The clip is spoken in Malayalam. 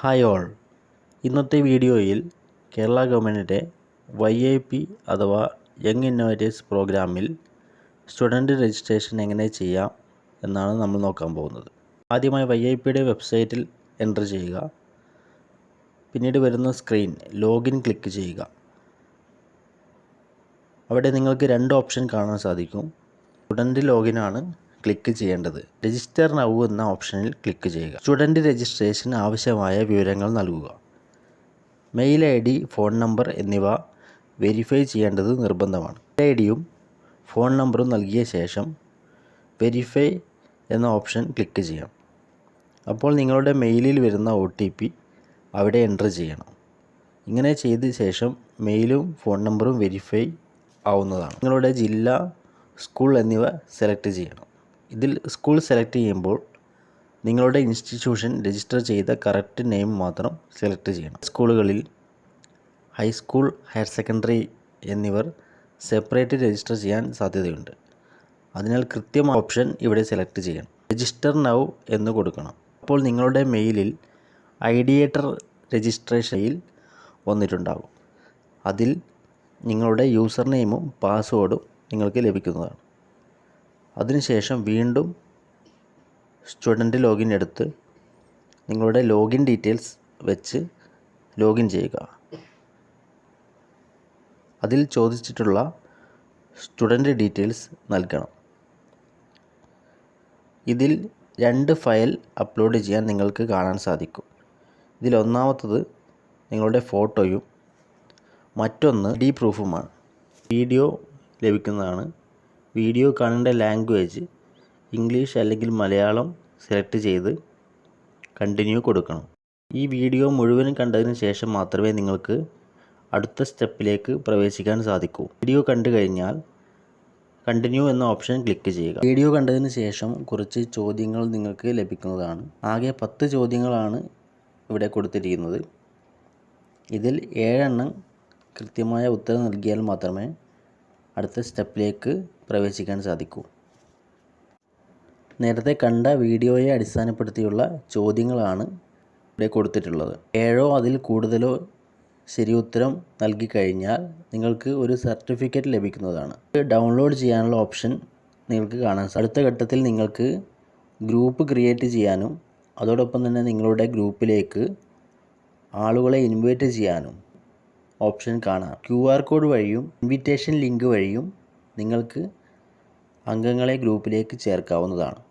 Hi all. ഇന്നത്തെ വീഡിയോയിൽ കേരള ഗവൺമെന്റിന്റെ വൈ ഐ പി അഥവാ യങ് ഇന്നോവേറ്റേഴ്സ് പ്രോഗ്രാമിൽ സ്റ്റുഡന്റ് രജിസ്ട്രേഷൻ എങ്ങനെ ചെയ്യാം എന്നാണ് നമ്മൾ നോക്കാൻ പോകുന്നത്. ആദ്യമായി വൈ ഐ പിയുടെ വെബ്സൈറ്റിൽ എന്റർ ചെയ്യുക. പിന്നീട് വരുന്ന സ്ക്രീൻ ലോഗിൻ ക്ലിക്ക് ചെയ്യുക. അവിടെ നിങ്ങൾക്ക് രണ്ട് ഓപ്ഷൻ കാണാൻ സാധിക്കും. സ്റ്റുഡന്റ് ലോഗിൻ ആണ്. ക്ലിക്ക് ചെയ്യേണ്ടത്. രജിസ്റ്റർ നൗ എന്ന ഓപ്ഷനിൽ ക്ലിക്ക് ചെയ്യുക. സ്റ്റുഡന്റ് രജിസ്ട്രേഷൻ ആവശ്യമായ വിവരങ്ങൾ നൽകുക. Mail I D phone number എന്നിവ വെരിഫൈ ചെയ്യേണ്ടത് നിർബന്ധമാണ്. ഐ ഡിയും ഫോൺ നമ്പറും നൽകിയ ശേഷം വെരിഫൈ എന്ന ഓപ്ഷൻ ക്ലിക്ക് ചെയ്യാം. അപ്പോൾ നിങ്ങളുടെ മെയിലിൽ വരുന്ന ഒ ടി പി അവിടെ എന്റർ ചെയ്യണം. ഇങ്ങനെ ചെയ്ത ശേഷം മെയിലും ഫോൺ നമ്പറും വെരിഫൈ ആവുന്നതാണ്. നിങ്ങളുടെ ജില്ല സ്കൂൾ എന്നിവ സെലക്ട് ചെയ്യണം. ഇതിൽ സ്കൂൾ സെലക്ട് ചെയ്യുമ്പോൾ നിങ്ങളുടെ ഇൻസ്റ്റിറ്റ്യൂഷൻ രജിസ്റ്റർ ചെയ്ത കറക്റ്റ് നെയിം മാത്രം സെലക്ട് ചെയ്യണം. സ്കൂളുകളിൽ ഹൈസ്കൂൾ ഹയർ സെക്കൻഡറി എന്നിവർ സെപ്പറേറ്റ് രജിസ്റ്റർ ചെയ്യാൻ സാധ്യതയുണ്ട്. അതിനാൽ കൃത്യമായ ഓപ്ഷൻ ഇവിടെ സെലക്ട് ചെയ്യണം. രജിസ്റ്റർ നൗ എന്ന് കൊടുക്കണം. അപ്പോൾ നിങ്ങളുടെ മെയിലിൽ ഐഡിയേറ്റർ രജിസ്ട്രേഷനിൽ വന്നിട്ടുണ്ടാകും. അതിൽ നിങ്ങളുടെ യൂസർ നെയിമും പാസ്വേഡും നിങ്ങൾക്ക് ലഭിക്കുന്നതാണ്. അതിനുശേഷം വീണ്ടും സ്റ്റുഡന്റ് ലോഗിൻ എടുത്ത് നിങ്ങളുടെ ലോഗിൻ ഡീറ്റെയിൽസ് വെച്ച് ലോഗിൻ ചെയ്യുക. അതിൽ ചോദിച്ചിട്ടുള്ള സ്റ്റുഡന്റ് ഡീറ്റെയിൽസ് നൽകണം. ഇതിൽ രണ്ട് ഫയൽ അപ്ലോഡ് ചെയ്യാൻ നിങ്ങൾക്ക് കാണാൻ സാധിക്കും. ഇതിൽ ഒന്നാമത്തത് നിങ്ങളുടെ ഫോട്ടോയും മറ്റൊന്ന് ഡി പ്രൂഫുമാണ്. വീഡിയോ ലഭിക്കുന്നതാണ് വീഡിയോ കാണേണ്ട ലാംഗ്വേജ് ഇംഗ്ലീഷ് അല്ലെങ്കിൽ മലയാളം സെലക്ട് ചെയ്ത് കണ്ടിന്യൂ കൊടുക്കണം. ഈ വീഡിയോ മുഴുവനും കണ്ടതിന് ശേഷം മാത്രമേ നിങ്ങൾക്ക് അടുത്ത സ്റ്റെപ്പിലേക്ക് പ്രവേശിക്കാൻ സാധിക്കൂ. വീഡിയോ കണ്ടു കഴിഞ്ഞാൽ കണ്ടിന്യൂ എന്ന ഓപ്ഷൻ ക്ലിക്ക് ചെയ്യുക. വീഡിയോ കണ്ടതിന് ശേഷം കുറച്ച് ചോദ്യങ്ങൾ നിങ്ങൾക്ക് ലഭിക്കുന്നതാണ്. ആകെ പത്ത് ചോദ്യങ്ങളാണ് ഇവിടെ കൊടുത്തിരിക്കുന്നത്. ഇതിൽ ഏഴെണ്ണം കൃത്യമായ ഉത്തരം നൽകിയാൽ മാത്രമേ അടുത്ത സ്റ്റെപ്പിലേക്ക് പ്രവേശിക്കാൻ സാധിക്കൂ. നേരത്തെ കണ്ട വീഡിയോയെ അടിസ്ഥാനപ്പെടുത്തിയുള്ള ചോദ്യങ്ങളാണ് ഇവിടെ കൊടുത്തിട്ടുള്ളത്. ഏഴോ അതിൽ കൂടുതലോ ശരി ഉത്തരം നൽകി കഴിഞ്ഞാൽ നിങ്ങൾക്ക് ഒരു സർട്ടിഫിക്കറ്റ് ലഭിക്കുന്നതാണ്. ഡൗൺലോഡ് ചെയ്യാനുള്ള ഓപ്ഷൻ നിങ്ങൾക്ക് കാണാൻ അടുത്ത ഘട്ടത്തിൽ നിങ്ങൾക്ക് ഗ്രൂപ്പ് ക്രിയേറ്റ് ചെയ്യാനും അതോടൊപ്പം തന്നെ നിങ്ങളുടെ ഗ്രൂപ്പിലേക്ക് ആളുകളെ ഇൻവൈറ്റ് ചെയ്യാനും ഓപ്ഷൻ കാണാം. ക്യു ആർ കോഡ് വഴിയും ഇൻവിറ്റേഷൻ ലിങ്ക് വഴിയും നിങ്ങൾക്ക് അംഗങ്ങളെ ഗ്രൂപ്പിലേക്ക് ചേർക്കാവുന്നതാണ്.